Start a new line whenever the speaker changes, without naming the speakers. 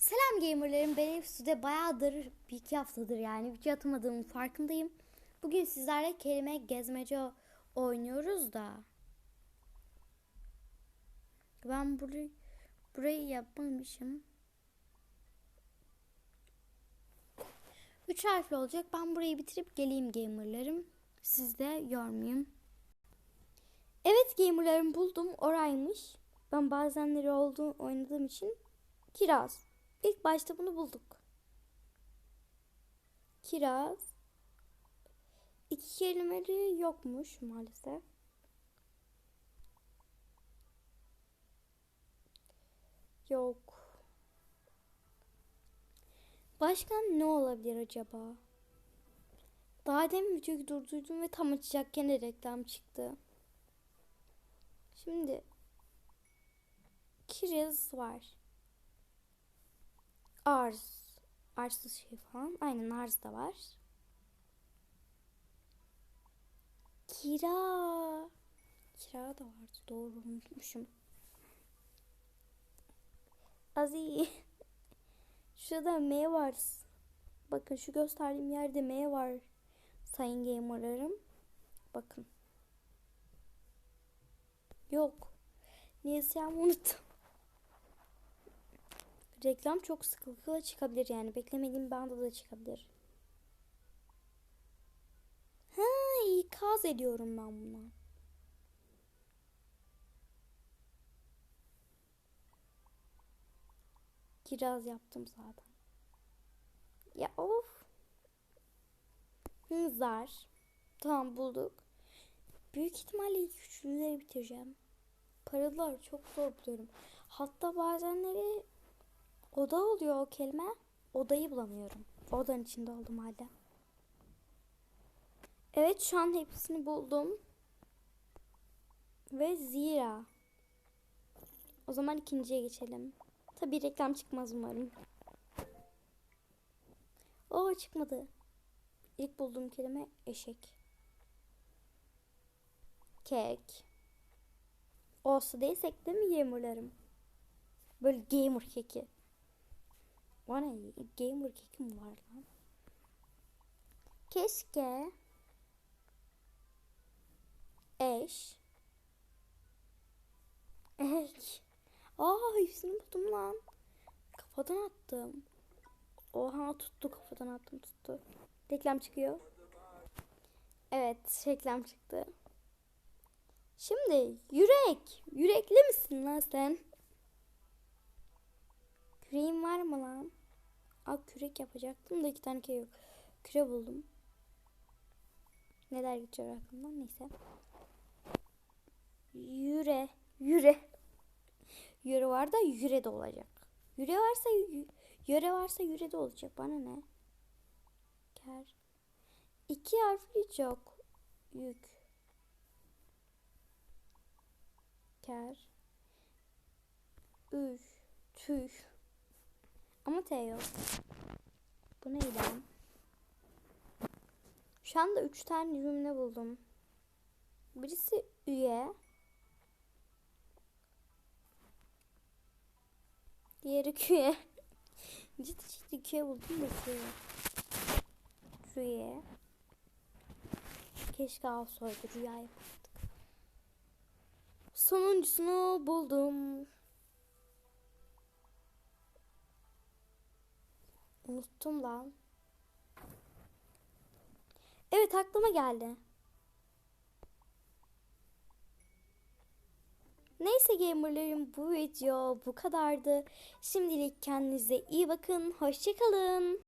Selam gamerlarım. Ben Elif Sude bayağıdır, bir iki haftadır yani video atamadığımın farkındayım. Bugün sizlerle kelime gezmece oynuyoruz da. Ben burayı, burayı yapmamışım. Üç harfli olacak. Ben burayı bitirip geleyim gamerlarım. Siz de yormayayım. Evet gamerlarım buldum. Oraymış. Ben bazenleri olduğu oynadığım için Kiraz. İlk başta bunu bulduk. Kiraz. İki kelimeleri yokmuş maalesef. Yok. Başka ne olabilir acaba? Daha demin videoyu durdurdum ve tam açacakken de reklam çıktı. Şimdi kiraz var. Arz. Arsız şey falan. Aynen arz da var. Kira. Kira da vardı. Doğru unutmuşum. Azi. Şurada M var. Bakın şu gösterdiğim yerde M var. Sayın gamerlarım. Bakın. Yok. Ne yazacağımı unuttum. Reklam çok sıklıkla çıkabilir yani. Beklemediğim bir anda da çıkabilir. Ha, ikaz ediyorum ben buna. Kiraz yaptım zaten. Ya of. Hı, Zar. Tamam bulduk. Büyük ihtimalle ilk üçlüleri bitireceğim. Paralar çok zor buluyorum. Hatta bazenleri Oda oluyor o kelime. Odayı bulamıyorum. Odanın içinde oldum hala. Evet şu an hepsini buldum. Ve zira. O zaman ikinciye geçelim. Tabi reklam çıkmaz umarım. O çıkmadı. İlk bulduğum kelime eşek. Kek. Olsa değilsek değil mi yemurlarım? Böyle gamer keki. Ne? Gamer keki mi var lan? Keşke eş ek Aa hepsini buldum lan. Kafadan attım. Oha tuttu kafadan attım tuttu. Reklam çıkıyor. Evet reklam çıktı. Şimdi yürek. Yürekli misin lan sen? Küreğin var mı lan? Aa kürek yapacaktım da iki tane kere yok. Küre buldum. Neler geçiyor aklımdan neyse. Yüre. Yüre. Yüre var da yüre de olacak. Yüre varsa yü- yüre varsa yüre de olacak. Bana ne? Ker. İki harfli çok. Yük. Ker. Üç. Tüh. Ama T yok. Bu neydi? Şu anda üç tane cümle buldum. Birisi üye. Diğeri küye. ciddi ciddi küye buldum da küye. Rüye. Keşke alsaydı rüya yapardık. Sonuncusunu buldum. Unuttum lan. Evet aklıma geldi. Neyse gamerlarım bu video bu kadardı. Şimdilik kendinize iyi bakın. Hoşçakalın.